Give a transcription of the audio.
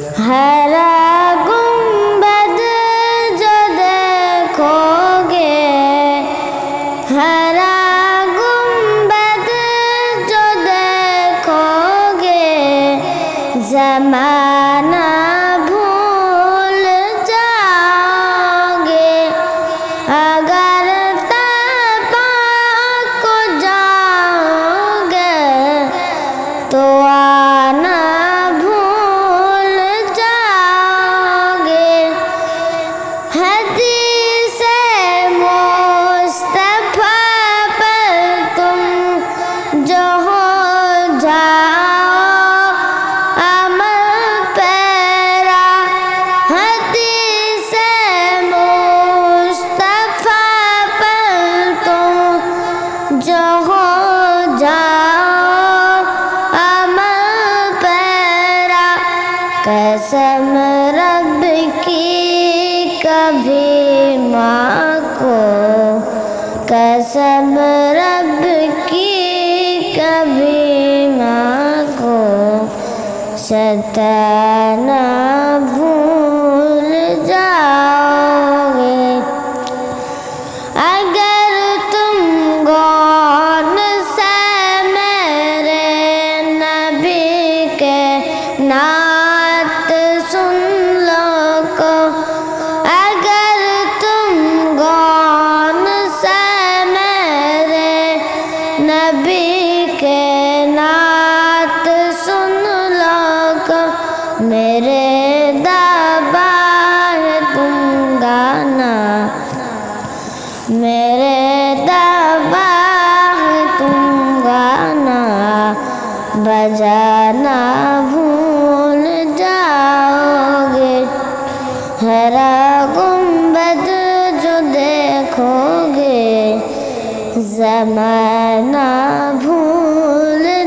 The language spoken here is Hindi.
हरा गुंबद जो देखोगे हरा गुंबद जो देखोगे जमाना भूल जाओगे अगर तबा को जाओगे तो आना कसम रब की कभी माँ को। कसम रब की कभी माँ को। सताना भूल जाओगे। अगर तुम गौर से मेरे नबी के नात मेरे दबा है तुम गाना। मेरे दबा है तुम गाना। बजाना भूल जाओगे। हरा गुंबद जो देखोगे, जमाना भूल